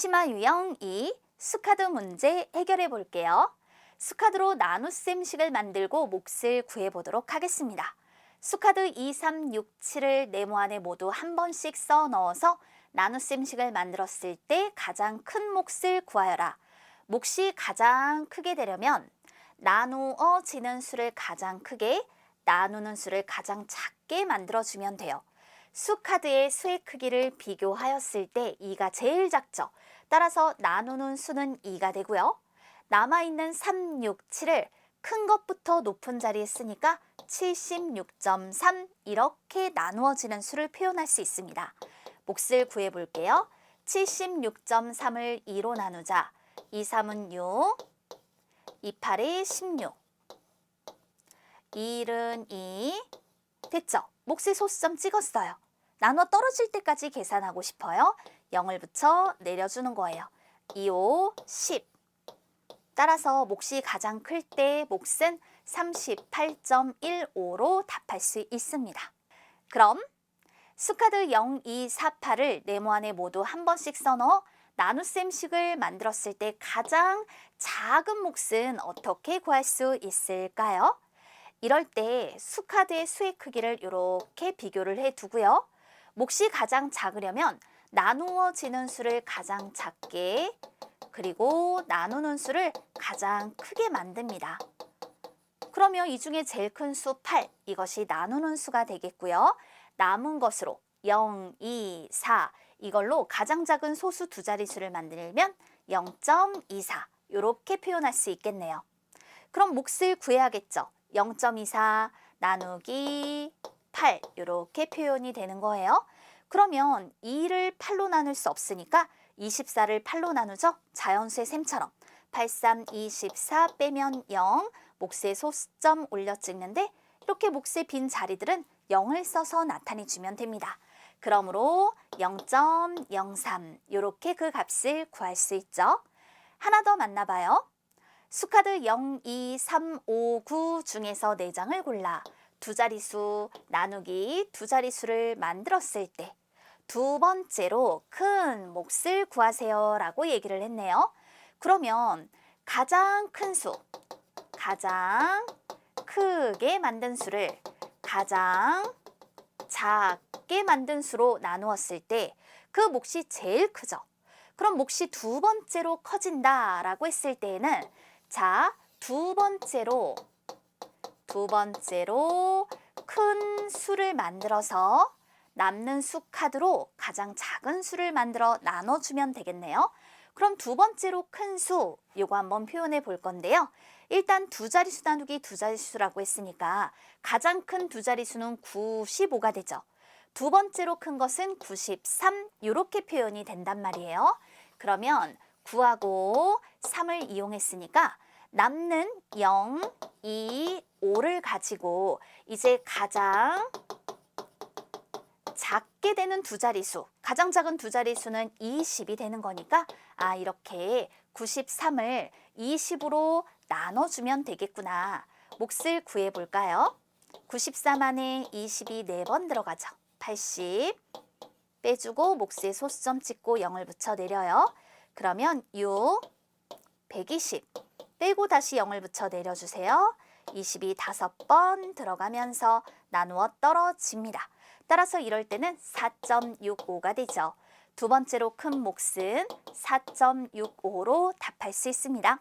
심화 유형 2 수카드 문제 해결해 볼게요. 수카드로 나눗셈식을 만들고 몫을 구해 보도록 하겠습니다. 수카드 2, 3, 6, 7을 네모 안에 모두 한 번씩 써 넣어서 나눗셈식을 만들었을 때 가장 큰 몫을 구하여라. 몫이 가장 크게 되려면 나누어지는 수를 가장 크게, 나누는 수를 가장 작게 만들어주면 돼요. 수카드의 수의 크기를 비교하였을 때 2가 제일 작죠. 따라서 나누는 수는 2가 되고요. 남아있는 3, 6, 7을 큰 것부터 높은 자리에 쓰니까 76.3 이렇게 나누어지는 수를 표현할 수 있습니다. 몫을 구해 볼게요. 76.3을 2로 나누자. 2, 3은 6, 2, 8이 16, 1은 2, 됐죠? 몫의 소수점 찍었어요. 나눠 떨어질 때까지 계산하고 싶어요. 0을 붙여 내려주는 거예요. 2, 5, 10. 따라서 몫이 가장 클 때 몫은 38.15로 답할 수 있습니다. 그럼 수카드 0, 2, 4, 8을 네모 안에 모두 한 번씩 써넣어 나눗셈식을 만들었을 때 가장 작은 몫은 어떻게 구할 수 있을까요? 이럴 때 수카드의 수의 크기를 이렇게 비교를 해 두고요. 몫이 가장 작으려면 나누어지는 수를 가장 작게 그리고 나누는 수를 가장 크게 만듭니다. 그러면 이 중에 제일 큰 수 8, 이것이 나누는 수가 되겠고요. 남은 것으로 0, 2, 4 이걸로 가장 작은 소수 두 자릿수를 만들면 0.24 이렇게 표현할 수 있겠네요. 그럼 몫을 구해야겠죠. 0.24 나누기 8 이렇게 표현이 되는 거예요. 그러면 2를 8로 나눌 수 없으니까 24를 8로 나누죠. 자연수의 셈처럼 8, 3, 24 빼면 0 몫의 소수점 올려 찍는데 이렇게 몫의 빈 자리들은 0을 써서 나타내 주면 됩니다. 그러므로 0.03 이렇게 그 값을 구할 수 있죠. 하나 더 만나봐요. 수카드 0, 2, 3, 5, 9 중에서 4장을 골라 두 자릿수 나누기 두 자릿수를 만들었을 때 두 번째로 큰 몫을 구하세요 라고 얘기를 했네요. 그러면 가장 큰 수, 가장 크게 만든 수를 가장 작게 만든 수로 나누었을 때 그 몫이 제일 크죠. 그럼 몫이 두 번째로 커진다 라고 했을 때에는 자, 두 번째로 두 번째로 큰 수를 만들어서 남는 수 카드로 가장 작은 수를 만들어 나눠주면 되겠네요. 그럼 두 번째로 큰 수, 요거 한번 표현해 볼 건데요. 일단 두 자릿수 나누기 두 자릿수라고 했으니까 가장 큰 두 자릿수는 95가 되죠. 두 번째로 큰 것은 93 이렇게 표현이 된단 말이에요. 그러면 9하고 3을 이용했으니까 남는 0, 2, 5를 가지고 이제 가장 작게 되는 두 자릿수, 가장 작은 두 자릿수는 20이 되는 거니까 아 이렇게 93을 20으로 나눠주면 되겠구나. 몫을 구해볼까요? 93 안에 20이 4번 들어가죠. 80 빼주고 몫에 소수점 찍고 0을 붙여 내려요. 그러면 6, 120 빼고 다시 0을 붙여 내려주세요. 20이 5번 들어가면서 나누어 떨어집니다. 따라서 이럴 때는 4.65가 되죠. 두 번째로 큰 몫은 4.65로 답할 수 있습니다.